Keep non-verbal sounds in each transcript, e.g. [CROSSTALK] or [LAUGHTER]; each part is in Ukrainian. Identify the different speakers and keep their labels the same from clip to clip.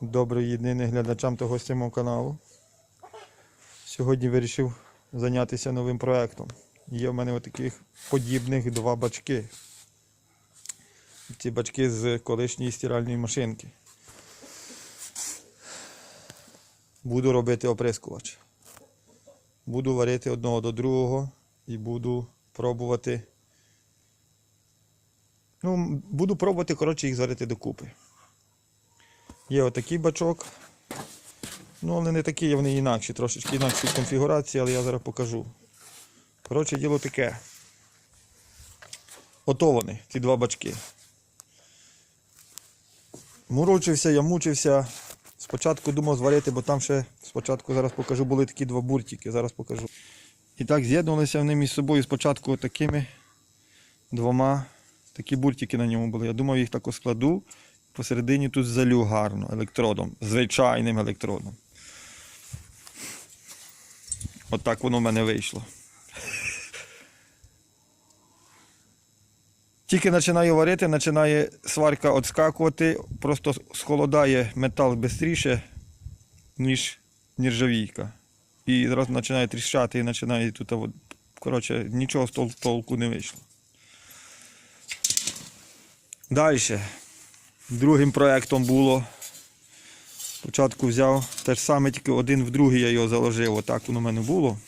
Speaker 1: Доброї днини глядачам та гостям мого каналу. Сьогодні вирішив зайнятися новим проєктом. Є в мене отаких подібних два бачки. Ці бачки з колишньої стиральної машинки. Буду робити оприскувач. Буду варити одного до другого і буду пробувати. Ну, буду пробувати, коротше, їх зварити докупи. Є отакий бачок. Ну, але не такі, вони інакші, трошечки інакші конфігурації, але я зараз покажу. Коротше, діло таке. Ото вони, ці два бачки. Мурочився, я мучився. Спочатку думав зварити, бо там ще спочатку зараз покажу, були такі два буртики, зараз покажу. І так з'єднувалися вони між собою спочатку такими двома такі буртики на ньому були. Я думав, їх так складу. Посередині тут залю гарно електродом, звичайним електродом. От воно в мене вийшло. [LAUGHS] Тільки починаю варити, починає сварка відскакувати, просто схолодає метал швидше, ніж нержавійка. І зразу починає тріщати і починає тут. от, Коротше, нічого з толку не вийшло. Далі. Другим проєктом було. Спочатку взяв те ж саме, тільки один в другий я його заложив. Отак воно в мене було.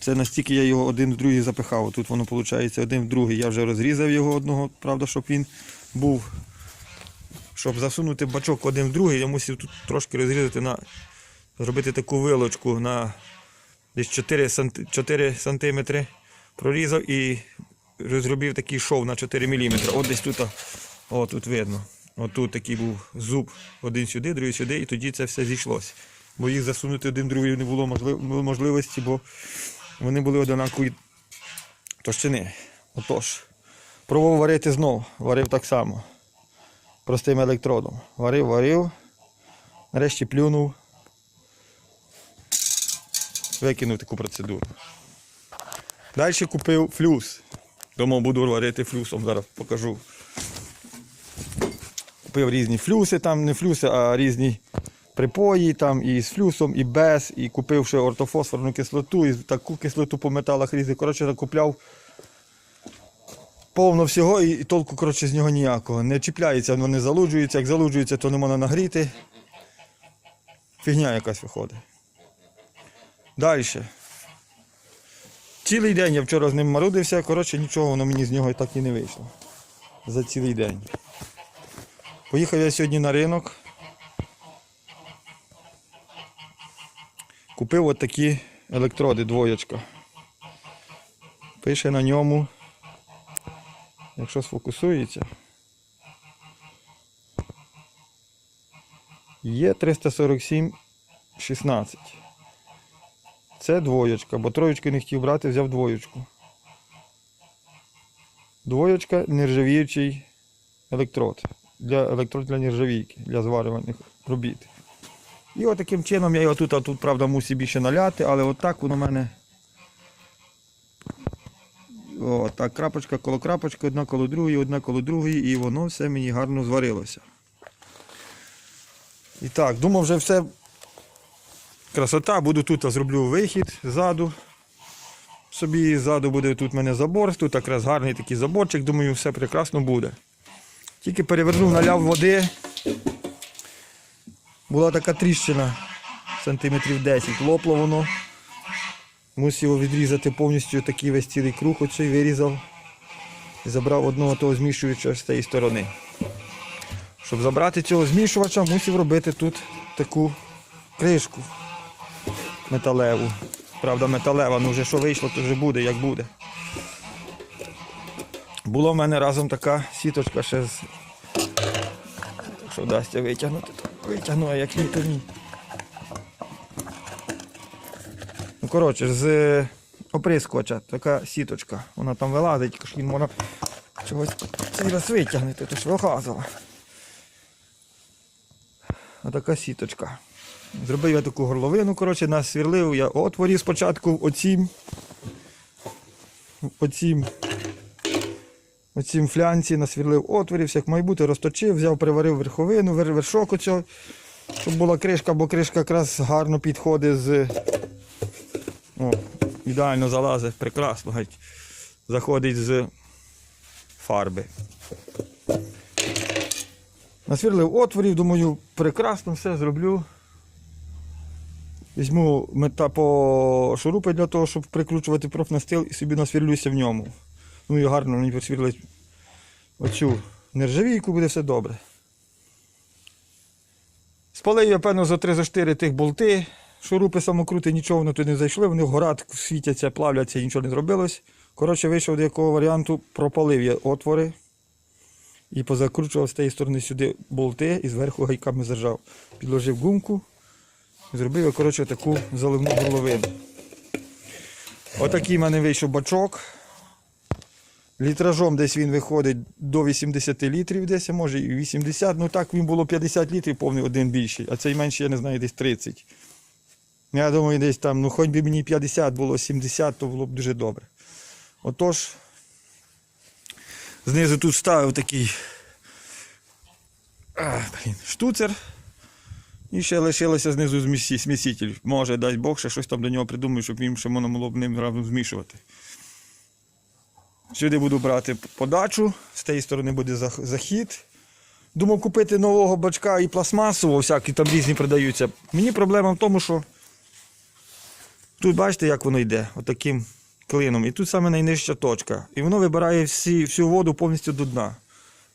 Speaker 1: Це настільки я його один в другий запихав. Тут воно виходить один в другий. Я вже розрізав його одного, правда, щоб він був. Щоб засунути бачок один в другий, я мусив тут трошки розрізати на. Зробити таку вилочку на десь 4 санти, 4 сантиметри. Прорізав і розробив такий шов на 4 мм. От десь тут, о, тут видно. От тут такий був зуб, один сюди, другий сюди, і тоді це все зійшлося. Бо їх засунути один другий не було можливості, бо вони були однакової товщини. Отож, пробував варити знов, варив так само. Простим електродом. Варив, варив, нарешті плюнув, викинув таку процедуру. Далі купив флюс. Думав, буду варити флюсом, зараз покажу. Купив різні флюси, там не флюси, а різні припої, там і з флюсом, і без, і купив ще ортофосфорну кислоту, і таку кислоту по металах різних. Коротше, накупляв повно всього і толку коротше, з нього ніякого. Не чіпляється, воно не залуджується. Як залуджується, то не можна нагріти. Фігня якась виходить. Далі. Цілий день я вчора з ним марудився, коротше, нічого воно мені з нього так і не вийшло. За цілий день. Поїхав я сьогодні на ринок. Купив от такі електроди, двоєчка. Пише на ньому, якщо сфокусується. Є 347 16. Це двоєчка, бо троєчку не хотів брати, взяв двоєчку. Двоєчка нержавіючий електрод. Для електрод для нержавійки, для зварювальних робіт. І от таким чином я його тут, а тут, правда, мусив більше наляти, але отак воно в мене. О, так, крапочка коло крапочки, одна коло другої, одна коло другої, і воно все мені гарно зварилося. І так, думав, вже все красота, буду тут зроблю вихід ззаду. Собі ззаду буде тут в мене забор, тут якраз гарний такий заборчик, думаю, все прекрасно буде. Тільки перевернув, наляв води. Була така тріщина сантиметрів 10, лопло воно. Мусив відрізати повністю такий весь цілий круг, оцей вирізав. І забрав одного того змішувача з цієї сторони. Щоб забрати цього змішувача, мусив робити тут таку кришку металеву. Правда, металева, ну вже що вийшло, то вже буде, як буде. Була в мене разом така сіточка ще з. Якщо вдасться витягнути, то витягну, а як ні, то ні. Ну, коротше, з е, оприскувача така сіточка. Вона там вилазить, тільки ж він можна чогось цей витягнути, то ж вилазила. Отака сіточка. Зробив я таку горловину, коротше, насвірлив я отворів спочатку оцім. Оцім оцім флянці, насвірлив отворів, як має бути, розточив, взяв, приварив верховину, вершок оцього, щоб була кришка, бо кришка якраз гарно підходить з. О, ідеально залазить, прекрасно. геть. Заходить з фарби. Насвірлив отворів, думаю, прекрасно все зроблю. Візьму мета по шурупи для того, щоб прикручувати профнастил і собі насвірлюся в ньому. Ну і гарно мені просвірлить оцю нержавійку, буде все добре. Спалив я, певно, за 3-4 тих болти. Шурупи самокрути, нічого вони туди не зайшли, вони вгорат світяться, плавляться і нічого не зробилось. Коротше, вийшов до якого варіанту, пропалив я отвори і позакручував з тієї сторони сюди болти і зверху гайками зажав. Підложив гумку, зробив я, коротше, таку заливну горловину. Отакий в мене вийшов бачок. Літражом десь він виходить до 80 літрів, десь, а може і 80. Ну так він було 50 літрів, повний один більший, а цей менший, я не знаю, десь 30. Я думаю, десь там, ну хоч би мені 50 було 70, то було б дуже добре. Отож, знизу тут ставив такий а, блін, штуцер. І ще лишилося знизу змісі- сміситель. Може, дай Бог, ще щось там до нього придумаю, щоб їм ще можна було б ним разом змішувати. Сюди буду брати подачу, з тієї сторони буде захід. Думав купити нового бачка і пластмасового, всякі там різні продаються. Мені проблема в тому, що тут бачите, як воно йде, отаким клином. І тут саме найнижча точка. І воно вибирає всі, всю воду повністю до дна.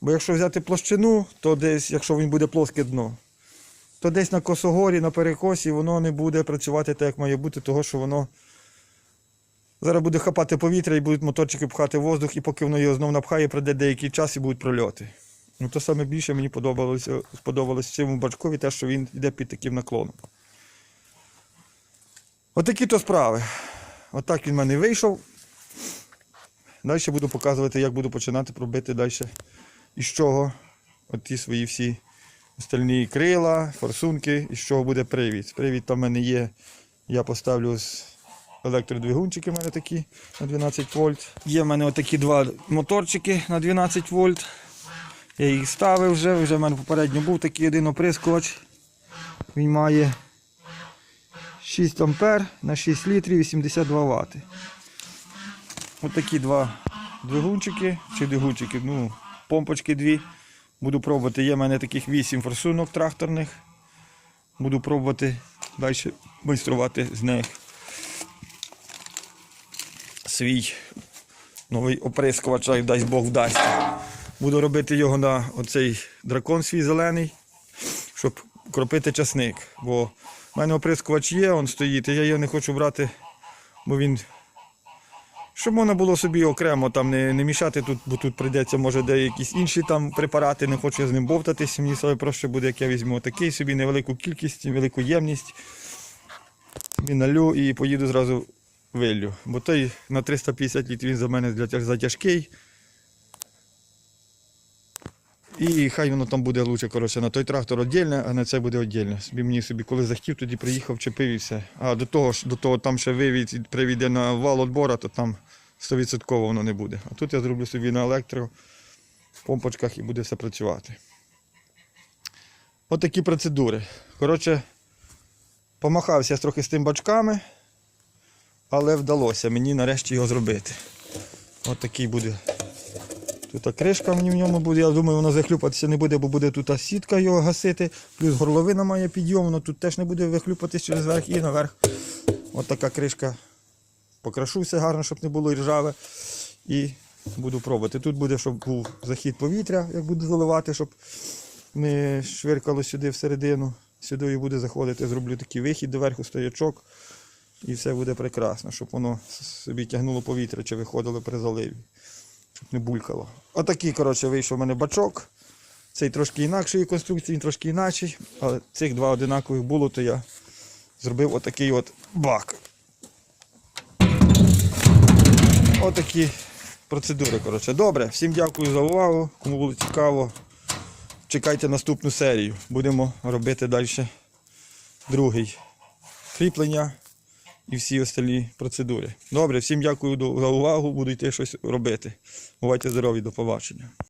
Speaker 1: Бо якщо взяти площину, то десь, якщо він буде плоске дно, то десь на косогорі, на перекосі воно не буде працювати так, як має бути, того що воно зараз буде хапати повітря і будуть моторчики пхати воздух, і поки воно його знов напхає, пройде деякий час і будуть прольоти. Ну, то саме більше мені подобалося, сподобалось цьому бачкові те, що він йде під таким наклоном. Отакі то справи. Отак він в мене вийшов. Далі буду показувати, як буду починати пробити далі. Із чого ті свої всі остальні крила, форсунки, із чого буде привід. Привід там в мене є. Я поставлю з електродвигунчики в мене такі на 12 вольт. Є в мене отакі два моторчики на 12 вольт. Я їх ставив вже, вже в мене попередньо був такий один оприскувач. Він має 6 ампер на 6 літрів 82 Вт. Ось такі два двигунчики, чи двигунчики, ну, помпочки дві. Буду пробувати. Є в мене таких 8 форсунок тракторних. Буду пробувати далі майструвати з них свій новий оприскувач, ай, дасть Бог вдасть. Буду робити його на оцей дракон свій зелений, щоб кропити часник. Бо в мене оприскувач є, він стоїть, і я його не хочу брати, бо він. Щоб можна було собі окремо там не, не мішати тут, бо тут прийдеться, може, де якісь інші там препарати, не хочу я з ним бовтатись. Мені саме проще буде, як я візьму такий собі невелику кількість, велику ємність. І налю і поїду зразу виллю. Бо той на 350 літрів він за мене затяжкий. І хай воно там буде лучше, коротше, на той трактор віддільно, а на це буде віддільно. Собі мені собі, коли захотів, тоді приїхав, чепив і все. А до того ж, до того там ще вивід привіде на вал відбора, то там 100% воно не буде. А тут я зроблю собі на електро помпочках і буде все працювати. От процедури. Коротше, помахався трохи з тим бачками, але вдалося мені нарешті його зробити. От такий буде Тут кришка в ньому буде, я думаю, вона захлюпатися не буде, бо буде тут сітка його гасити. Плюс горловина має підйом, воно тут теж не буде вихлюпатись через верх і наверх. От така кришка. Покрашу все гарно, щоб не було ржаве. І буду пробувати. Тут буде, щоб був захід повітря, як буду заливати, щоб не швиркало сюди всередину. Сюди буде заходити, зроблю такий вихід доверху, стоячок. І все буде прекрасно, щоб воно собі тягнуло повітря чи виходило при заливі щоб не булькало. Отакий, коротше, вийшов у мене бачок. Цей трошки інакшої конструкції, він трошки інакший, але цих два одинакових було, то я зробив отакий от бак. Отакі процедури. коротше. Добре, всім дякую за увагу. Кому було цікаво, чекайте наступну серію. Будемо робити далі другий кріплення і всі остальні процедури. Добре, всім дякую за увагу, буду йти щось робити. Бувайте здорові, до побачення.